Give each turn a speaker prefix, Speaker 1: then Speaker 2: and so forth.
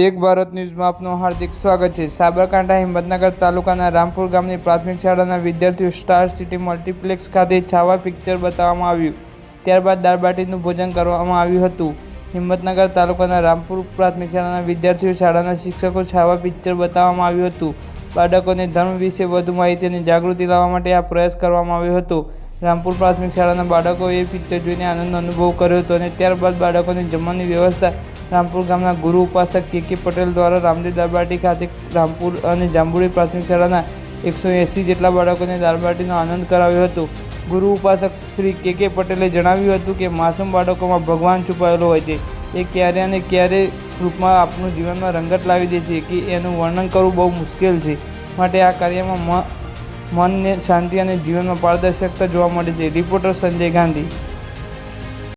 Speaker 1: એક ભારત ન્યૂઝમાં આપનું હાર્દિક સ્વાગત છે. સાબરકાંઠા હિંમતનગર તાલુકાના રામપુર ગામની પ્રાથમિક શાળાના વિદ્યાર્થીઓ સ્ટાર સિટી મલ્ટીપ્લેક્સ ખાતે છાવા પિક્ચર બતાવવામાં આવ્યું. ત્યારબાદ દાળબાટીનું ભોજન કરવામાં આવ્યું હતું. હિંમતનગર તાલુકાના રામપુર પ્રાથમિક શાળાના વિદ્યાર્થીઓ શાળાના શિક્ષકો છાવા પિક્ચર બતાવવામાં આવ્યું હતું. બાળકોને ધર્મ વિશે વધુ માહિતી અને જાગૃતિ લાવવા માટે આ પ્રયાસ કરવામાં આવ્યો હતો. રામપુર પ્રાથમિક શાળાના બાળકોએ પિક્ચર જોઈને આનંદ અનુભવ કર્યો હતો અને ત્યારબાદ બાળકોને જમવાની વ્યવસ્થા રામપુર ગામના ગુરુ ઉપાસક કે કે પટેલ દ્વારા રામદેવ દાળબાટી ખાતે રામપુર અને જાંબુડી પ્રાથમિક શાળાના એકસો એંસી જેટલા બાળકોને દાળબાટીનો આનંદ કરાવ્યો હતો. ગુરુ ઉપાસક શ્રી કે કે પટેલે જણાવ્યું હતું કે, માસૂમ બાળકોમાં ભગવાન છુપાયેલો હોય છે. એ ક્યારે અને ક્યારે રૂપમાં આપણું જીવનમાં રંગત લાવી દે છે કે એનું વર્ણન કરવું બહુ મુશ્કેલ છે. માટે આ કાર્યમાં મનને શાંતિ અને જીવનમાં પારદર્શકતા જોવા મળે છે. રિપોર્ટર સંજય ગાંધી.